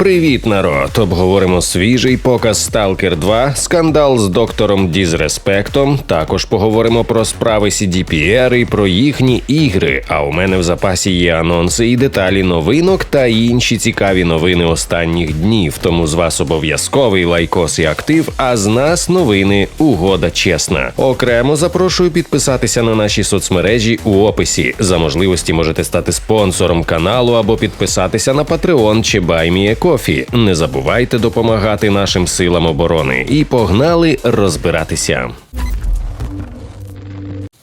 Привіт, народ! Обговоримо свіжий показ Stalker 2, скандал з доктором Дізреспектом. Також поговоримо про справи CDPR і про їхні ігри. А у мене в запасі є анонси і деталі новинок та інші цікаві новини останніх днів. Тому з вас обов'язковий лайкос і актив. А з нас новини угода чесна. Окремо запрошую підписатися на наші соцмережі у описі. За можливості можете стати спонсором каналу або підписатися на Patreon чи BuyMeACoffee. Не забувайте допомагати нашим силам оборони. І погнали розбиратися.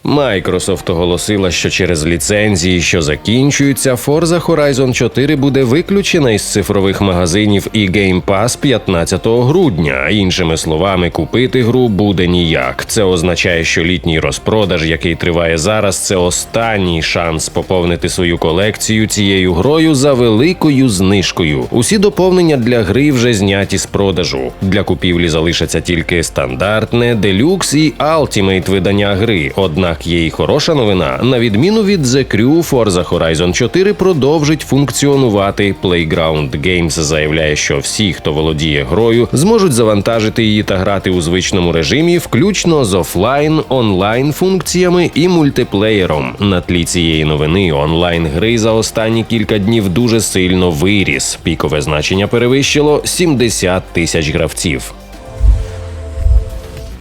Microsoft оголосила, що через ліцензії, що закінчуються, Forza Horizon 4 буде виключена із цифрових магазинів і Game Pass 15 грудня. Іншими словами, купити гру буде ніяк. Це означає, що літній розпродаж, який триває зараз, це останній шанс поповнити свою колекцію цією грою за великою знижкою. Усі доповнення для гри вже зняті з продажу. Для купівлі залишаться тільки стандартне, делюкс і Ultimate видання гри. Однак є і хороша новина. На відміну від The Crew, Forza Horizon 4 продовжить функціонувати. Playground Games заявляє, що всі, хто володіє грою, зможуть завантажити її та грати у звичному режимі, включно з офлайн, онлайн функціями і мультиплеєром. На тлі цієї новини онлайн гри за останні кілька днів дуже сильно виріс. Пікове значення перевищило 70 тисяч гравців.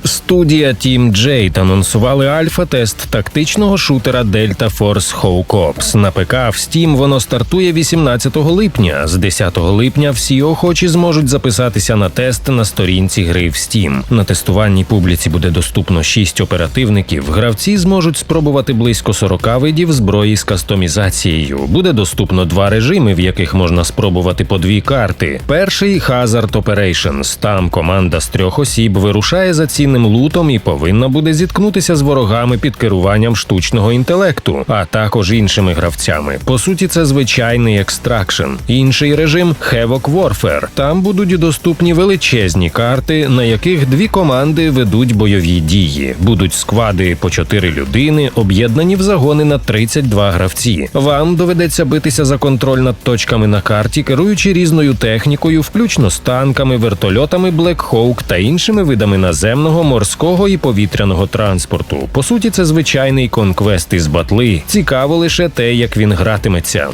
Студія Team Jade анонсували альфа-тест тактичного шутера Delta Force Hawk Ops. На ПК в Steam воно стартує 18 липня. З 10 липня всі охочі зможуть записатися на тест на сторінці гри в Steam. На тестуванні публіці буде доступно 6 оперативників. Гравці зможуть спробувати близько 40 видів зброї з кастомізацією. Буде доступно два режими, в яких можна спробувати по дві карти. Перший Hazard Operations. Там команда з трьох осіб вирушає за цінним лутом і повинна буде зіткнутися з ворогами під керуванням штучного інтелекту, а також іншими гравцями. По суті, це звичайний екстракшн. Інший режим Havoc Warfare. Там будуть доступні величезні карти, на яких дві команди ведуть бойові дії. Будуть сквади по чотири людини, об'єднані в загони на 32 гравці. Вам доведеться битися за контроль над точками на карті, керуючи різною технікою, включно з танками, вертольотами Black Hawk та іншими видами наземного морського і повітряного транспорту. По суті, це звичайний конквест із батли. Цікаво лише те, як він гратиметься.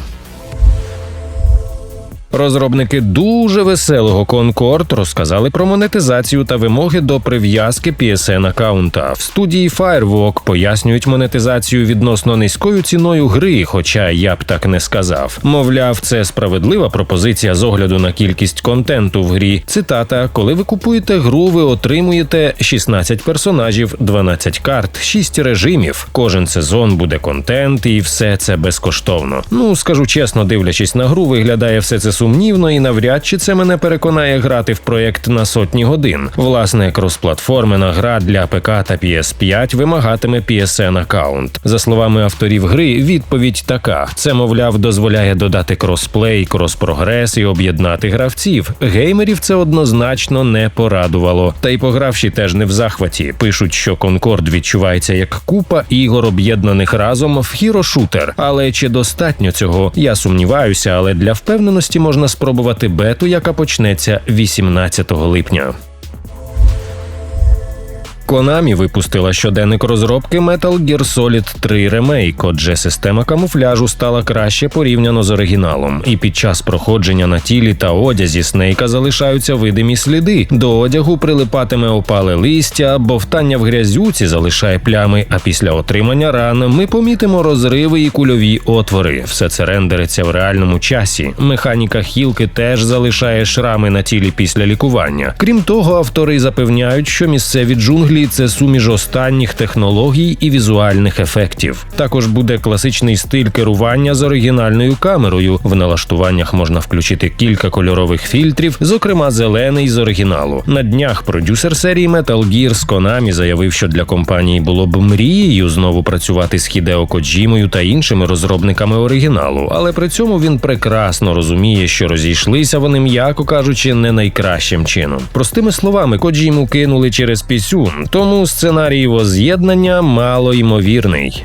Розробники дуже веселого Concord розказали про монетизацію та вимоги до прив'язки PSN аккаунта. В студії Firewalk пояснюють монетизацію відносно низькою ціною гри, хоча я б так не сказав. Мовляв, це справедлива пропозиція з огляду на кількість контенту в грі. Цитата: коли ви купуєте гру, ви отримуєте 16 персонажів, 12 карт, 6 режимів. Кожен сезон буде контент, і все це безкоштовно. Ну скажу чесно, дивлячись на гру, виглядає все це сумнівно, і навряд чи це мене переконає грати в проєкт на сотні годин. Власне, кросплатформена гра для ПК та PS5 вимагатиме PSN аккаунт. За словами авторів гри, відповідь така: це, мовляв, дозволяє додати кросплей, кроспрогрес і об'єднати гравців. Геймерів це однозначно не порадувало. Та й погравші теж не в захваті. Пишуть, що Конкорд відчувається як купа ігор, об'єднаних разом в хірошутер. Але чи достатньо цього? Я сумніваюся, але для впевненості можна можна спробувати бету, яка почнеться 18 липня. Konami випустила щоденник розробки Metal Gear Solid 3 Remake, Отже, система камуфляжу стала краще порівняно з оригіналом. І під час проходження на тілі та одязі Снейка залишаються видимі сліди. До одягу прилипатиме опале листя, бовтання в грязюці залишає плями. А після отримання ран ми помітимо розриви і кульові отвори. Все це рендериться в реальному часі. Механіка хілки теж залишає шрами на тілі після лікування. Крім того, автори запевняють, що місцеві джунглі це суміж останніх технологій і візуальних ефектів. Також буде класичний стиль керування з оригінальною камерою. В налаштуваннях можна включити кілька кольорових фільтрів, зокрема зелений з оригіналу. На днях продюсер серії Metal Gear з Konami заявив, що для компанії було б мрією знову працювати з Хідео Коджімою та іншими розробниками оригіналу, але при цьому він прекрасно розуміє, що розійшлися вони, м'яко кажучи, не найкращим чином. Простими словами, Коджіму кинули через пісюн тому сценарій воз'єднання мало ймовірний.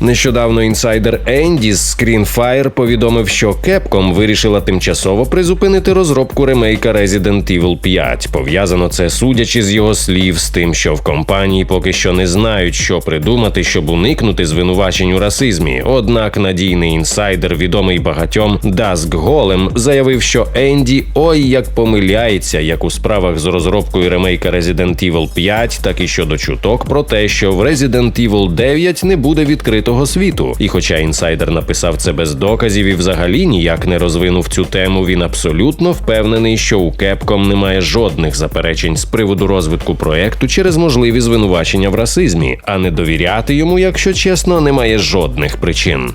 Нещодавно інсайдер Енді з Screenfire повідомив, що Capcom вирішила тимчасово призупинити розробку ремейка Resident Evil 5. Пов'язано це, судячи з його слів, з тим, що в компанії поки що не знають, що придумати, щоб уникнути звинувачень у расизмі. Однак надійний інсайдер, відомий багатьом Даск Голем, заявив, що Енді ой як помиляється, як у справах з розробкою ремейка Resident Evil 5, так і щодо чуток про те, що в Resident Evil 9 не буде відкритого світу. І хоча інсайдер написав це без доказів і взагалі ніяк не розвинув цю тему, він абсолютно впевнений, що у Кепком немає жодних заперечень з приводу розвитку проекту через можливі звинувачення в расизмі, а не довіряти йому, якщо чесно, немає жодних причин.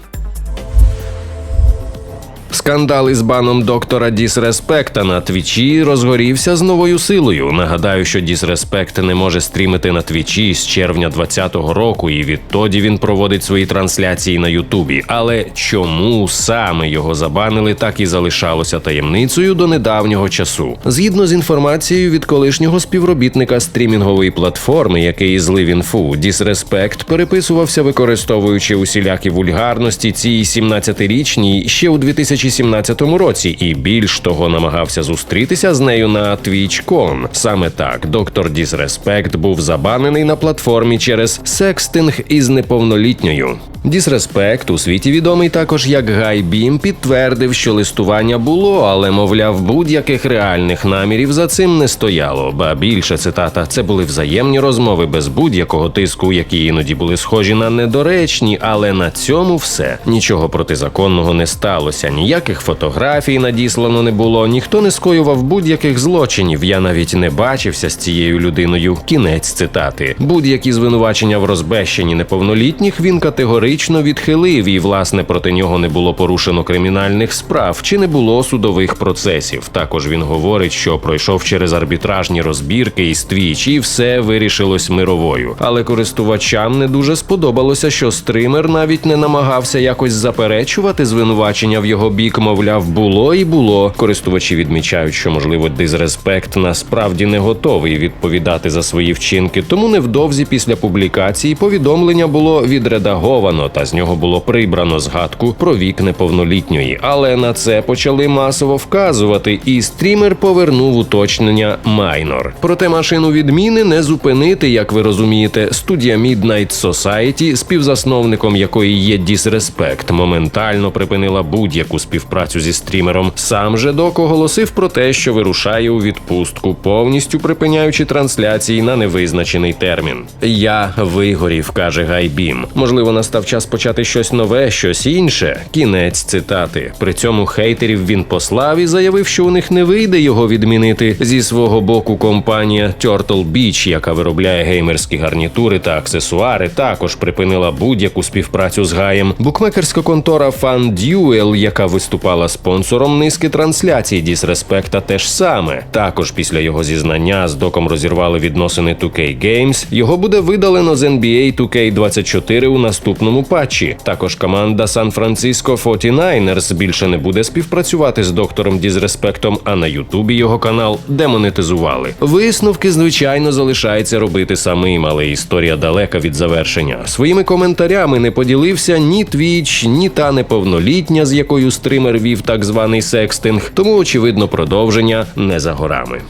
Скандал із баном доктора Дісреспекта на твічі розгорівся з новою силою. Нагадаю, що Дісреспект не може стрімити на твічі з червня 2020 року, і відтоді він проводить свої трансляції на Ютубі. Але чому саме його забанили, так і залишалося таємницею до недавнього часу. Згідно з інформацією від колишнього співробітника стрімінгової платформи, який злив інфу, Дісреспект переписувався, використовуючи усілякі вульгарності цій 17-річній ще у 2000 2017 році, і більш того намагався зустрітися з нею на TwitchCon. Саме так доктор Дісреспект був забанений на платформі через секстинг із неповнолітньою. Дісреспект у світі відомий також як Гай Бім підтвердив, що листування було, але мовляв, будь-яких реальних намірів за цим не стояло. Ба більше цитата це були взаємні розмови без будь-якого тиску, які іноді були схожі на недоречні, але на цьому все нічого протизаконного не сталося. Ніяких фотографій надіслано не було, ніхто не скоював будь-яких злочинів. Я навіть не бачився з цією людиною. Кінець цитати. Будь-які звинувачення в розбещенні неповнолітніх він категорично відхилив, і власне проти нього не було порушено кримінальних справ чи не було судових процесів. Також він говорить, що пройшов через арбітражні розбірки із твіч, і все вирішилось мировою. Але користувачам не дуже сподобалося, що стример навіть не намагався якось заперечувати звинувачення в його бік. Мовляв, було і було. Користувачі відмічають, що можливо дизреспект насправді не готовий відповідати за свої вчинки. Тому невдовзі після публікації повідомлення було відредаговано та з нього було прибрано згадку про вік неповнолітньої. Але на це почали масово вказувати, і стрімер повернув уточнення майнор. Проте машину відміни не зупинити, як ви розумієте. Студія Midnight Society, співзасновником якої є Disrespect, моментально припинила будь-яку співпрацю зі стрімером. Сам же док оголосив про те, що вирушає у відпустку, повністю припиняючи трансляції на невизначений термін. Я вигорів, каже Гайбім. Можливо, настав час почати щось нове, щось інше. Кінець цитати. При цьому хейтерів він послав і заявив, що у них не вийде його відмінити. Зі свого боку, компанія Turtle Beach, яка виробляє геймерські гарнітури та аксесуари, також припинила будь-яку співпрацю з гаєм. Букмекерська контора FanDuel, яка виступала спонсором низки трансляцій Дісреспекта теж саме. Також після його зізнання з доком розірвали відносини 2K Games. Його буде видалено з NBA 2K24 у наступному патчі. Також команда Сан Франциско 49ers більше не буде співпрацювати з доктором Дізреспектом, а на Ютубі його канал демонетизували. Висновки, звичайно, залишається робити самим, але історія далека від завершення. Своїми коментарями не поділився ні Твіч, ні та неповнолітня, з якою стример вів так званий секстинг. Тому, очевидно, продовження не за горами.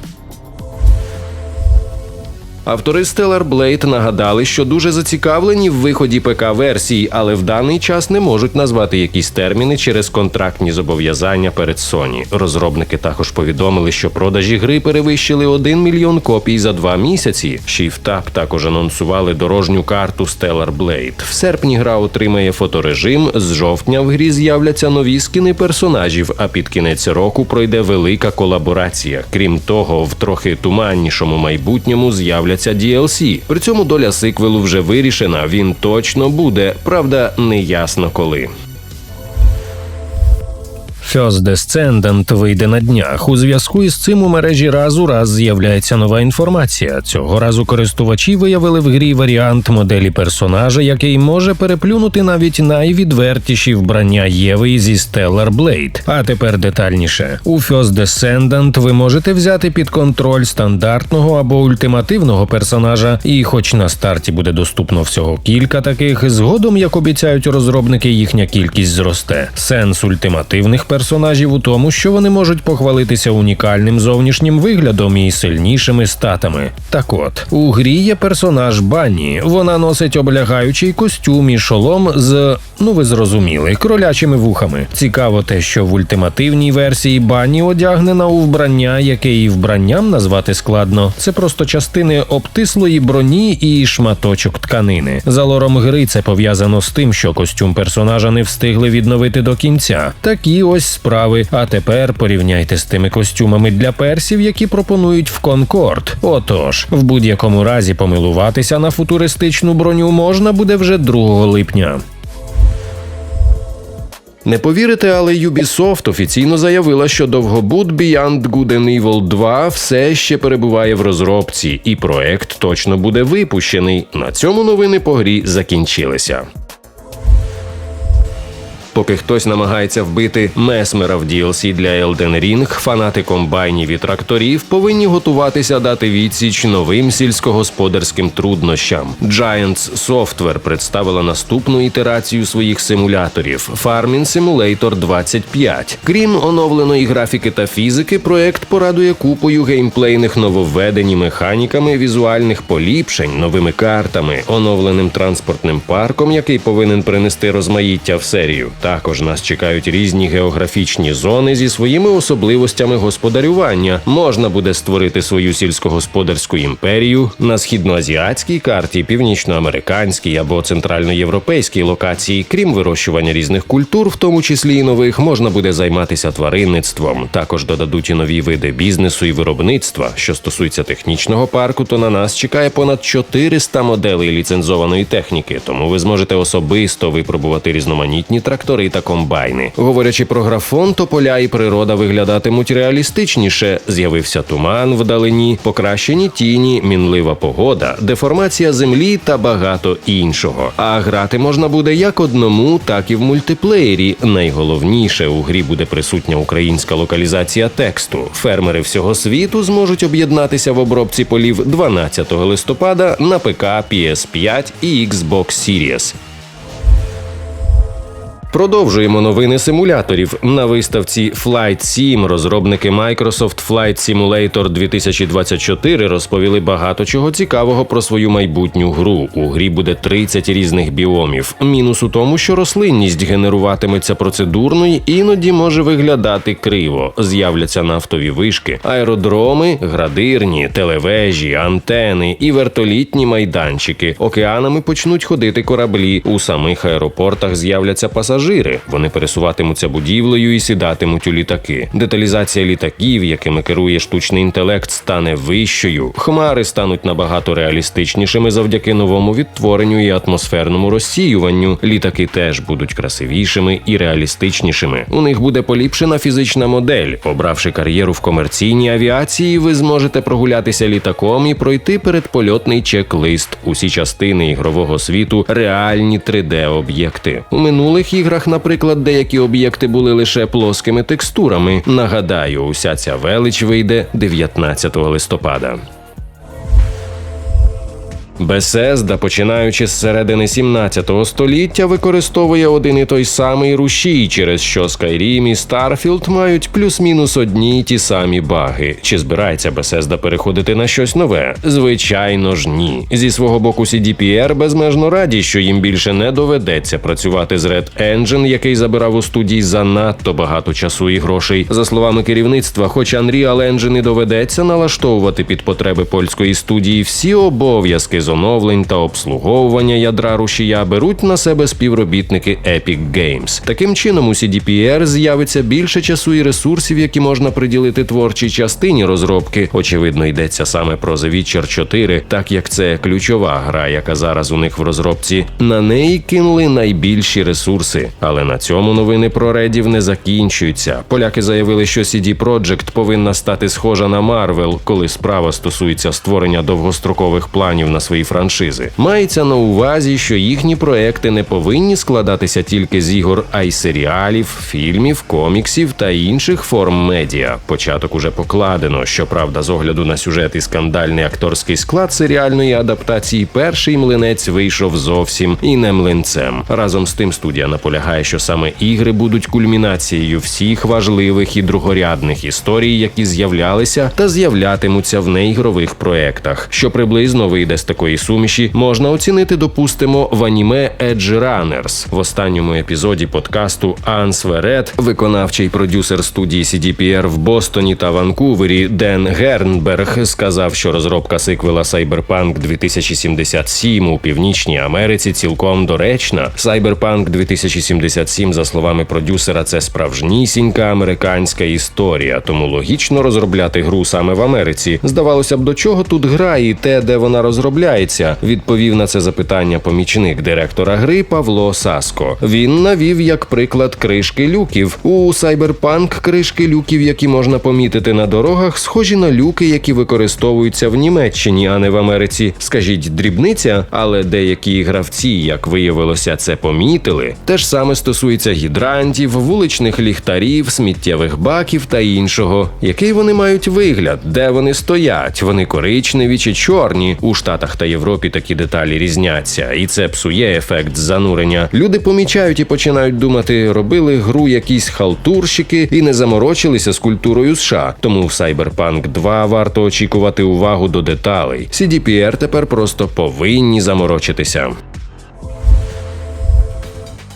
Автори Stellar Blade нагадали, що дуже зацікавлені в виході ПК-версії, але в даний час не можуть назвати якісь терміни через контрактні зобов'язання перед Sony. Розробники також повідомили, що продажі гри перевищили 1 мільйон копій за два місяці. ShiftUp також анонсували дорожню карту Stellar Blade. В серпні гра отримає фоторежим. З жовтня в грі з'являться нові скини персонажів. А під кінець року пройде велика колаборація. Крім того, в трохи туманнішому майбутньому з'являться DLC. При цьому доля сиквелу вже вирішена. Він точно буде, правда, не ясно коли. First Descendant вийде на днях. У зв'язку із цим у мережі раз у раз з'являється нова інформація. Цього разу користувачі виявили в грі варіант моделі персонажа, який може переплюнути навіть найвідвертіші вбрання Єви зі Stellar Blade. А тепер детальніше. У First Descendant ви можете взяти під контроль стандартного або ультимативного персонажа, і, хоч на старті буде доступно всього кілька таких, згодом, як обіцяють розробники, їхня кількість зросте. Сенс ультимативних персонажів у тому, що вони можуть похвалитися унікальним зовнішнім виглядом і сильнішими статами. Так от у грі є персонаж Банні. Вона носить облягаючий костюм і шолом з ну ви зрозуміли, кролячими вухами. Цікаво те, що в ультимативній версії Банні одягнена у вбрання, яке і вбранням назвати складно. Це просто частини обтислої броні і шматочок тканини. За лором гри це пов'язано з тим, що костюм персонажа не встигли відновити до кінця. Такі ось справи. А тепер порівняйте з тими костюмами для персів, які пропонують в Конкорд. Отож, в будь-якому разі помилуватися на футуристичну броню можна буде вже 2 липня. Не повірите, але Ubisoft офіційно заявила, що довгобуд Beyond Good and Evil 2 все ще перебуває в розробці, і проект точно буде випущений. На цьому новини по грі закінчилися. Поки хтось намагається вбити месмера в DLC для Elden Ring, фанати комбайнів і тракторів повинні готуватися дати відсіч новим сільськогосподарським труднощам. Giants Software представила наступну ітерацію своїх симуляторів Farming Simulator 25. Крім оновленої графіки та фізики, проект порадує купою геймплейних нововведень і механіками, візуальних поліпшень, новими картами, оновленим транспортним парком, який повинен принести розмаїття в серію. Також нас чекають різні географічні зони зі своїми особливостями господарювання. Можна буде створити свою сільськогосподарську імперію на східноазіатській карті, північноамериканській або центральноєвропейській локації. Крім вирощування різних культур, в тому числі і нових, можна буде займатися тваринництвом. Також додадуть і нові види бізнесу і виробництва. Що стосується технічного парку, то на нас чекає понад 400 моделей ліцензованої техніки, тому ви зможете особисто випробувати різноманітні трактори та комбайни. Говорячи про графон, то поля і природа виглядатимуть реалістичніше. З'явився туман вдалині, покращені тіні, мінлива погода, деформація землі та багато іншого. А грати можна буде як одному, так і в мультиплеєрі. Найголовніше у грі буде присутня українська локалізація тексту. Фермери всього світу зможуть об'єднатися в обробці полів 12 листопада на ПК, PS5 і Xbox Series. Продовжуємо новини симуляторів. На виставці Flight Sim розробники Microsoft Flight Simulator 2024 розповіли багато чого цікавого про свою майбутню гру. У грі буде 30 різних біомів. Мінус у тому, що рослинність генеруватиметься процедурно і іноді може виглядати криво. З'являться нафтові вишки, аеродроми, градирні, телевежі, антени і вертолітні майданчики. Океанами почнуть ходити кораблі. У самих аеропортах з'являться пасажири пасажири. Вони пересуватимуться будівлею і сідатимуть у літаки. Деталізація літаків, якими керує штучний інтелект, стане вищою. Хмари стануть набагато реалістичнішими завдяки новому відтворенню і атмосферному розсіюванню. Літаки теж будуть красивішими і реалістичнішими. У них буде поліпшена фізична модель. Обравши кар'єру в комерційній авіації, ви зможете прогулятися літаком і пройти передпольотний чек-лист. Усі частини ігрового світу реальні 3D-об'єкти. У минулих іграх, наприклад, деякі об'єкти були лише плоскими текстурами. Нагадаю, уся ця велич вийде 19 листопада. Bethesda, починаючи з середини 17 століття, використовує один і той самий рушій, через що Skyrim і Starfield мають плюс-мінус одні й ті самі баги. Чи збирається Bethesda переходити на щось нове? Звичайно ж, ні. Зі свого боку, CDPR безмежно раді, що їм більше не доведеться працювати з Red Engine, який забирав у студії занадто багато часу і грошей. За словами керівництва, хоч Unreal Engine і доведеться налаштовувати під потреби польської студії всі обов'язки з оновлень та обслуговування ядра рушія беруть на себе співробітники Epic Games. Таким чином, у CDPR з'явиться більше часу і ресурсів, які можна приділити творчій частині розробки. Очевидно, йдеться саме про The Witcher 4, так як це ключова гра, яка зараз у них в розробці. На неї кинули найбільші ресурси. Але на цьому новини про редів не закінчуються. Поляки заявили, що CD Projekt повинна стати схожа на Marvel, коли справа стосується створення довгострокових планів на свої франшизи. Мається на увазі, що їхні проекти не повинні складатися тільки з ігор, а й серіалів, фільмів, коміксів та інших форм медіа. Початок уже покладено. Щоправда, з огляду на сюжет і скандальний акторський склад серіальної адаптації, перший млинець вийшов зовсім і не млинцем. Разом з тим студія наполягає, що саме ігри будуть кульмінацією всіх важливих і другорядних історій, які з'являлися та з'являтимуться в неігрових проектах, що приблизно вийде з такої суміші, можна оцінити, допустимо, в аніме Edge Runners. В останньому епізоді подкасту Анс Верет, виконавчий продюсер студії CDPR в Бостоні та Ванкувері, Ден Гернберг сказав, що розробка сиквела Cyberpunk 2077 у північній Америці цілком доречна. Cyberpunk 2077, за словами продюсера, це справжнісінька американська історія, тому логічно розробляти гру саме в Америці. Здавалося б, до чого тут гра і те, де вона розробляється, відповів на це запитання помічник директора гри Павло Саско. Він навів як приклад кришки люків. У Cyberpunk кришки люків, які можна помітити на дорогах, схожі на люки, які використовуються в Німеччині, а не в Америці. Скажіть, дрібниця, але деякі гравці, як виявилося, це помітили. Те ж саме стосується гідрантів, вуличних ліхтарів, сміттєвих баків та іншого. Який вони мають вигляд, де вони стоять? Вони коричневі чи чорні. У Штатах та Європі такі деталі різняться, і це псує ефект занурення. Люди помічають і починають думати, робили гру якісь халтурщики і не заморочилися з культурою США. Тому в Cyberpunk 2 варто очікувати увагу до деталей. CDPR тепер просто повинні заморочитися.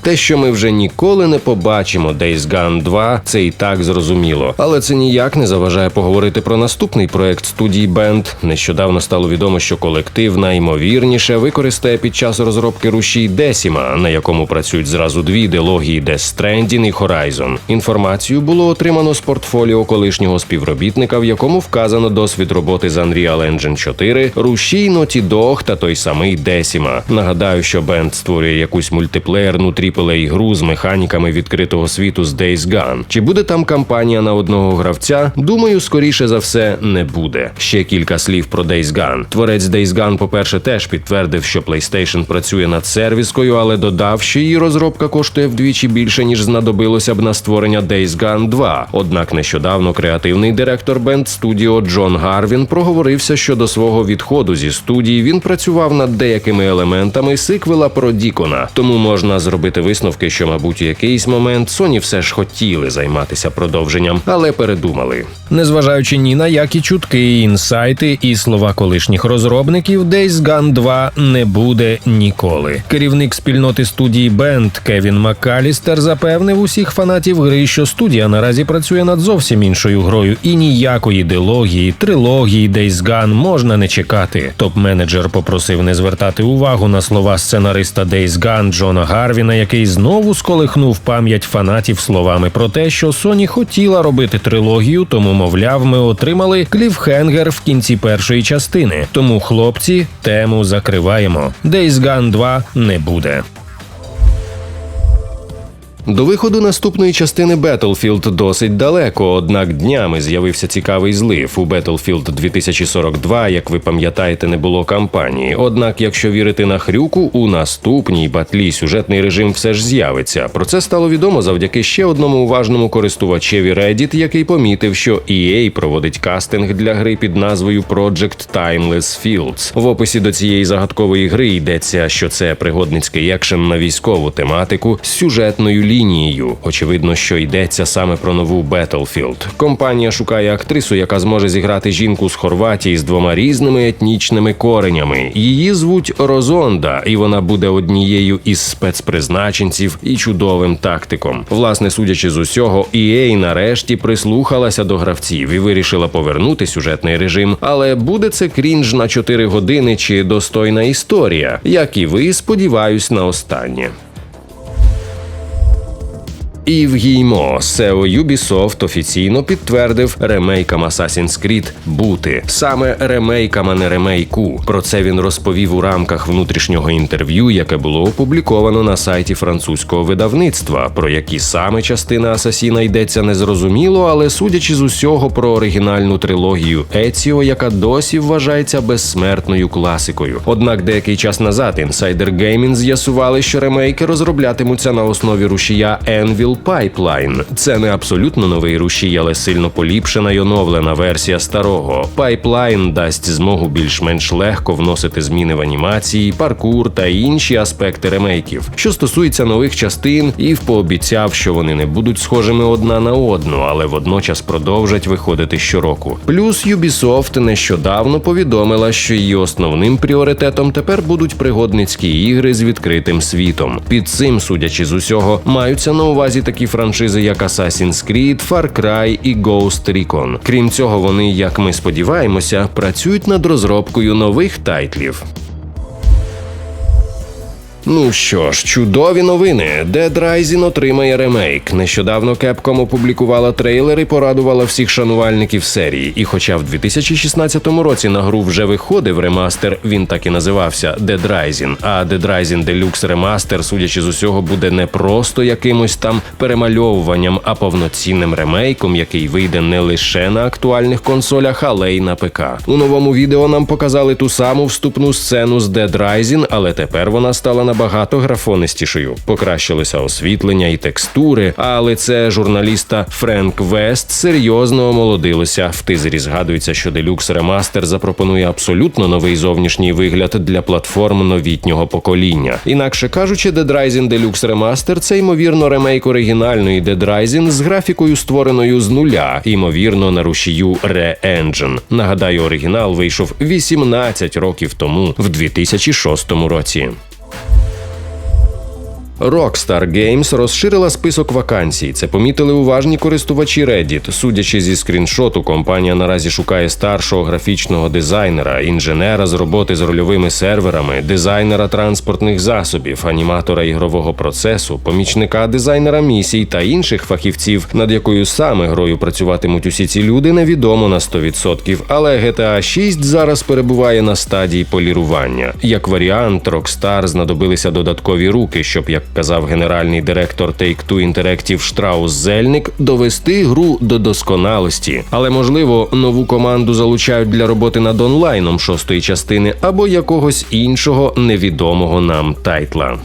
Те, що ми вже ніколи не побачимо Days Gone 2, це і так зрозуміло. Але це ніяк не заважає поговорити про наступний проект студії Band. Нещодавно стало відомо, що колектив найімовірніше використає під час розробки рушій Десіма, на якому працюють зразу дві ідеології Death Stranding і Horizon. Інформацію було отримано з портфоліо колишнього співробітника, в якому вказано досвід роботи з Unreal Engine 4, рушій Naughty Dog та той самий Десіма. Нагадаю, що Band створює якусь мультиплеєрну тріп ігру з механіками відкритого світу з Days Gone. Чи буде там кампанія на одного гравця? Думаю, скоріше за все не буде. Ще кілька слів про Days Gone. Творець Days Gone, по-перше, теж підтвердив, що PlayStation працює над сервіскою, але додав, що її розробка коштує вдвічі більше ніж знадобилося б на створення Days Gone 2. Однак нещодавно креативний директор Band Studio Джон Гарвін проговорився щодо свого відходу зі студії. Він працював над деякими елементами сиквела про Дікона, тому можна зробити висновки, що, мабуть, у якийсь момент Sony все ж хотіли займатися продовженням, але передумали. Незважаючи ні на які чутки, інсайти і слова колишніх розробників, Days Gone 2 не буде ніколи. Керівник спільноти студії Band Кевін Маккалістер запевнив усіх фанатів гри, що студія наразі працює над зовсім іншою грою, і ніякої дилогії, трилогії Days Gone можна не чекати. Топ-менеджер попросив не звертати увагу на слова сценариста Days Gone Джона Гарвіна, який який знову сколихнув пам'ять фанатів словами про те, що Sony хотіла робити трилогію, тому, мовляв, ми отримали кліфхенгер в кінці першої частини. Тому, хлопці, тему закриваємо. Days Gone 2 не буде. До виходу наступної частини Battlefield досить далеко, однак днями з'явився цікавий злив. У Battlefield 2042, як ви пам'ятаєте, не було кампанії. Однак, якщо вірити на хрюку, у наступній батлі сюжетний режим все ж з'явиться. Про це стало відомо завдяки ще одному уважному користувачеві Reddit, який помітив, що EA проводить кастинг для гри під назвою Project Timeless Fields. В описі до цієї загадкової гри йдеться, що це пригодницький екшен на військову тематику з сюжетною лінією. Очевидно, що йдеться саме про нову Battlefield. Компанія шукає актрису, яка зможе зіграти жінку з Хорватії з двома різними етнічними коренями. Її звуть Розонда, і вона буде однією із спецпризначенців і чудовим тактиком. Власне, судячи з усього, EA нарешті прислухалася до гравців і вирішила повернути сюжетний режим. Але буде це крінж на 4 години чи достойна історія, як і ви, сподіваюсь, на останнє. Ів Гіймо, SEO Ubisoft офіційно підтвердив ремейкам Assassin's Creed бути саме ремейкам, а не ремейку. Про це він розповів у рамках внутрішнього інтерв'ю, яке було опубліковано на сайті французького видавництва. Про які саме частини Асасіна йдеться незрозуміло, але судячи з усього про оригінальну трилогію Еціо, яка досі вважається безсмертною класикою. Однак деякий час назад Insider Gaming з'ясували, що ремейки розроблятимуться на основі рушія Envil Pipeline. Це не абсолютно новий рушій, але сильно поліпшена й оновлена версія старого. Pipeline дасть змогу більш-менш легко вносити зміни в анімації, паркур та інші аспекти ремейків. Що стосується нових частин, Ів пообіцяв, що вони не будуть схожими одна на одну, але водночас продовжать виходити щороку. Плюс Ubisoft нещодавно повідомила, що її основним пріоритетом тепер будуть пригодницькі ігри з відкритим світом. Під цим, судячи з усього, маються на увазі такі франшизи, як Assassin's Creed, Far Cry і Ghost Recon. Крім цього, вони, як ми сподіваємося, працюють над розробкою нових тайтлів. Ну що ж, чудові новини. Dead Rising отримає ремейк. Нещодавно Capcom опублікувала трейлер і порадувала всіх шанувальників серії. І хоча в 2016 році на гру вже виходив ремастер, він так і називався Dead Rising. А Dead Rising Deluxe Remaster, судячи з усього, буде не просто якимось там перемальовуванням, а повноцінним ремейком, який вийде не лише на актуальних консолях, але й на ПК. У новому відео нам показали ту саму вступну сцену з Dead Rising, але тепер вона стала набагато графонистішою. Покращилося освітлення і текстури, а лице журналіста Френк Вест серйозно омолодилося. В тизері згадується, що Deluxe Remaster запропонує абсолютно новий зовнішній вигляд для платформ новітнього покоління. Інакше кажучи, Dead Rising Deluxe Remaster – це ймовірно ремейк оригінальної Dead Rising з графікою, створеною з нуля, ймовірно, на рушію Re-Engine. Нагадаю, оригінал вийшов 18 років тому, в 2006 році. Rockstar Games розширила список вакансій. Це помітили уважні користувачі Reddit. Судячи зі скріншоту, компанія наразі шукає старшого графічного дизайнера, інженера з роботи з рольовими серверами, дизайнера транспортних засобів, аніматора ігрового процесу, помічника дизайнера місій та інших фахівців, над якою саме грою працюватимуть усі ці люди, невідомо на 100%. Але GTA 6 зараз перебуває на стадії полірування. Як варіант, Rockstar знадобилися додаткові руки, щоб як казав генеральний директор Take-Two Interactive Штраус Зельник, довести гру до досконалості. Але можливо, нову команду залучають для роботи над онлайном шостої частини або якогось іншого невідомого нам тайтла.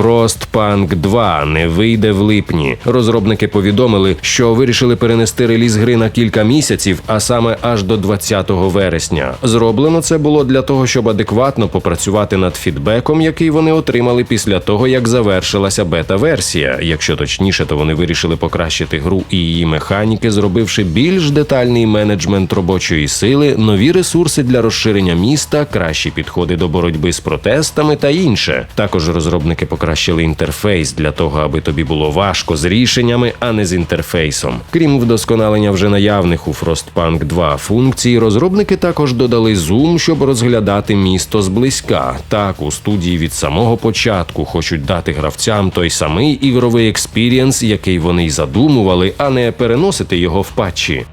Frostpunk 2 не вийде в липні. Розробники повідомили, що вирішили перенести реліз гри на кілька місяців, а саме аж до 20 вересня. Зроблено це було для того, щоб адекватно попрацювати над фідбеком, який вони отримали після того, як завершилася бета-версія. Якщо точніше, то вони вирішили покращити гру і її механіки, зробивши більш детальний менеджмент робочої сили, нові ресурси для розширення міста, кращі підходи до боротьби з протестами та інше. Також розробники покращили покращили інтерфейс для того, аби тобі було важко з рішеннями, а не з інтерфейсом. Крім вдосконалення вже наявних у Frostpunk 2 функцій, розробники також додали зум, щоб розглядати місто зблизька. Так, у студії від самого початку хочуть дати гравцям той самий ігровий експірієнс, який вони й задумували, а не переносити його в патчі.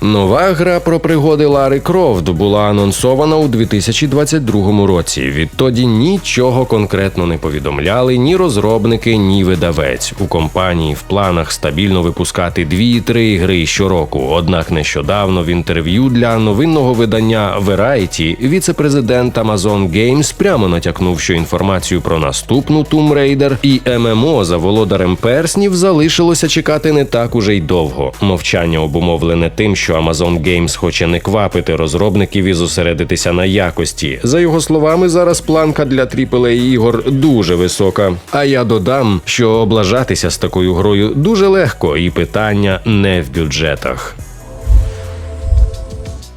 Нова гра про пригоди Лари Крофт була анонсована у 2022 році. Відтоді нічого конкретно не повідомляли ні розробники, ні видавець. У компанії в планах стабільно випускати 2-3 гри щороку. Однак нещодавно в інтерв'ю для новинного видання Variety віце-президент Amazon Games прямо натякнув, що інформацію про наступну Tomb Raider і ММО за володарем перснів залишилося чекати не так уже й довго. Мовчання обумовлене тим, що Amazon Games хоче не квапити розробників і зосередитися на якості. За його словами, зараз планка для AAA ігор дуже висока. А я додам, що облажатися з такою грою дуже легко, і питання не в бюджетах.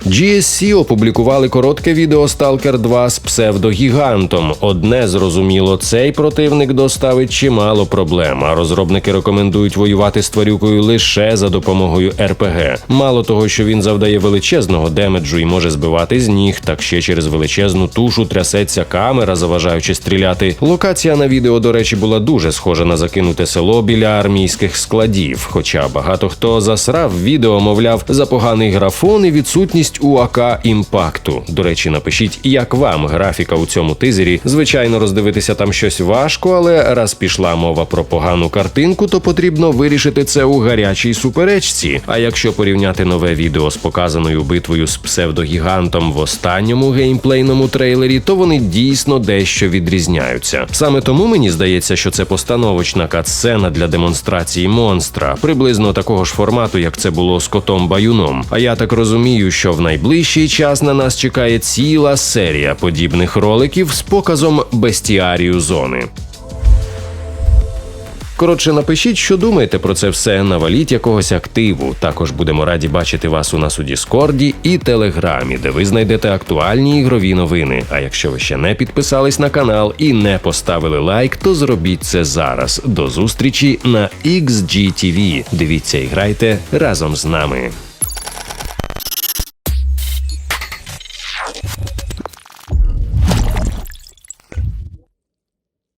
GSC опублікували коротке відео Stalker 2 з псевдогігантом. Одне зрозуміло, цей противник доставить чимало проблем. А розробники рекомендують воювати з тварюкою лише за допомогою РПГ. Мало того, що він завдає величезного демеджу і може збивати з ніг, так ще через величезну тушу трясеться камера, заважаючи стріляти. Локація на відео, до речі, була дуже схожа на закинуте село біля армійських складів. Хоча багато хто засрав відео, мовляв, за поганий графон і відсутність УАК імпакту. До речі, напишіть, як вам графіка у цьому тизері. Звичайно, роздивитися там щось важко, але раз пішла мова про погану картинку, то потрібно вирішити це у гарячій суперечці. А якщо порівняти нове відео з показаною битвою з псевдогігантом в останньому геймплейному трейлері, то вони дійсно дещо відрізняються. Саме тому мені здається, що це постановочна катсцена для демонстрації монстра, приблизно такого ж формату, як це було з котом баюном. А я так розумію, що в найближчий час на нас чекає ціла серія подібних роликів з показом бестіарію зони. Коротше, напишіть, що думаєте про це все. Наваліть якогось активу. Також будемо раді бачити вас у нас у Діскорді і Телеграмі, де ви знайдете актуальні ігрові новини. А якщо ви ще не підписались на канал і не поставили лайк, то зробіть це зараз. До зустрічі на XGTV. Дивіться і грайте разом з нами.